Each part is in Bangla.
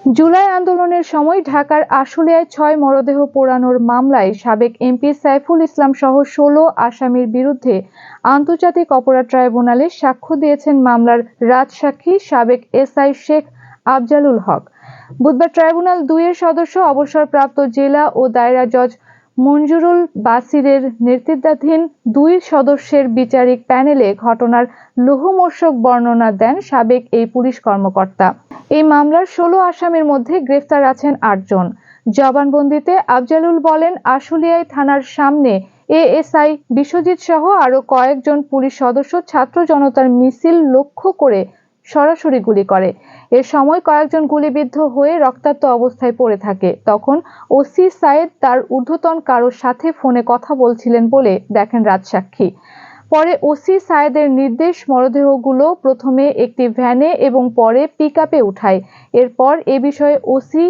জুলাই আন্দোলনের সময় ঢাকার আশুলিয়ায় ছয় মরদেহ পোড়ানোর মামলায় সাবেক এমপি সাইফুল ইসলাম সহ ষোলো আসামির বিরুদ্ধে আন্তর্জাতিক অপরাধ ট্রাইব্যুনালে সাক্ষ্য দিয়েছেন মামলার রাজসাক্ষী সাবেক এসআই শেখ আফজালুল হক। বুধবার ট্রাইব্যুনাল দুইয়ের সদস্য, অবসরপ্রাপ্ত জেলা ও দায়রা জজ মঞ্জুরুল বাসিরের নেতৃত্বাধীন দুই সদস্যের বিচারিক প্যানেলে ঘটনার লোহমর্ষক বর্ণনা দেন সাবেক এই পুলিশ কর্মকর্তা। এই মামলার ষোলো আসামির মধ্যে গ্রেফতার আছেন আটজন। জবানবন্দিতে আফজালুল বলেন, আশুলিয়ায় থানার সামনে এএসআই, বিশ্বজিৎ সহ আরও কয়েকজন পুলিশ সদস্য ছাত্র জনতার মিছিল লক্ষ্য করে সরাসরি গুলি করে। এ সময় কয়েকজন গুলিবিদ্ধ হয়ে রক্তাক্ত অবস্থায় পড়ে থাকে। তখন ওসি সায়েদ তার ঊর্ধ্বতন কারোর সাথে ফোনে কথা বলছিলেন বলে দেখেন রাজসাক্ষী। পরে ওসি সায়েদের নির্দেশ মরদেহগুলো প্রথমে একটি ভ্যানে এবং পরে পিকআপে উঠায়। এরপর এ বিষয়ে ওসি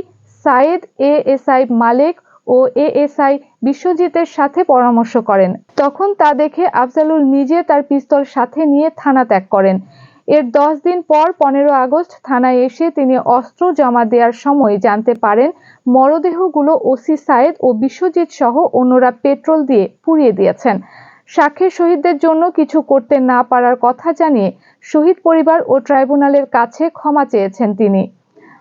সায়েদ, এএসআই মালেক ও এএসআই বিশ্বজিতের সাথে পরামর্শ করেন। তখন তা দেখে আফজালুল নিজে তার পিস্তল সাথে নিয়ে থানা ত্যাগ করেন। এর দশ দিন পর পনেরো আগস্ট থানায় এসে তিনি অস্ত্র জমা দেওয়ার সময় জানতে পারেন মরদেহগুলো ওসি সায়েদ ও বিশ্বজিৎ সহ অন্যরা পেট্রোল দিয়ে পুড়িয়ে দিয়েছেন। সাক্ষীর শহীদদের জন্য কিছু করতে না পারার কথা জানিয়ে শহীদ পরিবার ও ট্রাইব্যুনালের কাছে ক্ষমা চেয়েছেন তিনি।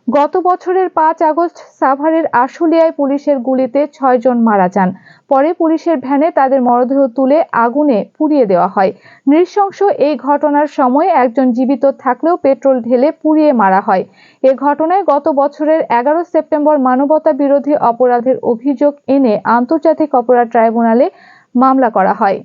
গত বছরের পাঁচ আগস্ট সাভারের আশুলিয়ায় পুলিশের গুলিতে ছয়জন মারা যান। পরে পুলিশের ভ্যানে তাদের মরদেহ তুলে আগুনে পুড়িয়ে দেওয়া হয়। নৃশংস এই ঘটনার সময় একজন জীবিত থাকলেও পেট্রোল ঢেলে পুড়িয়ে মারা হয়। এ ঘটনায় গত বছরের এগারো সেপ্টেম্বর মানবতা বিরোধী অপরাধের অভিযোগ এনে আন্তর্জাতিক অপরাধ ট্রাইব্যুনালে মামলা করা হয়।